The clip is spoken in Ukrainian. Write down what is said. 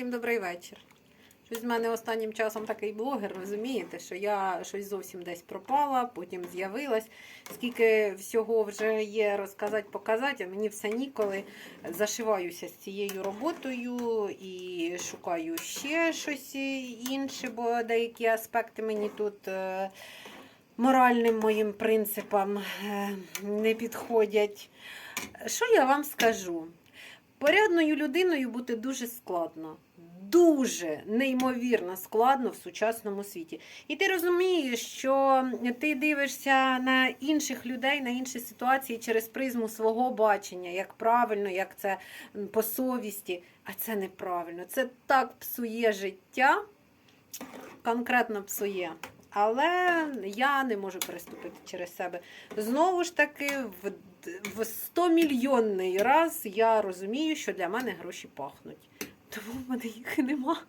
Всім добрий вечір. Щось з мене останнім часом такий блогер, розумієте, що я щось зовсім десь пропала, потім з'явилась. Скільки всього вже є розказати, показати, а мені все ніколи зашиваюся з цією роботою і шукаю ще щось інше, бо деякі аспекти мені тут е, моральним моїм принципам е, не підходять. Що я вам скажу? Порядною людиною бути дуже складно. Дуже неймовірно складно в сучасному світі. І ти розумієш, що ти дивишся на інших людей, на інші ситуації через призму свого бачення, як правильно, як це по совісті. А це неправильно. Це так псує життя, конкретно псує. Але я не можу переступити через себе. Знову ж таки, в, в 100 мільйонний раз я розумію, що для мене гроші пахнуть. Мене їх нема.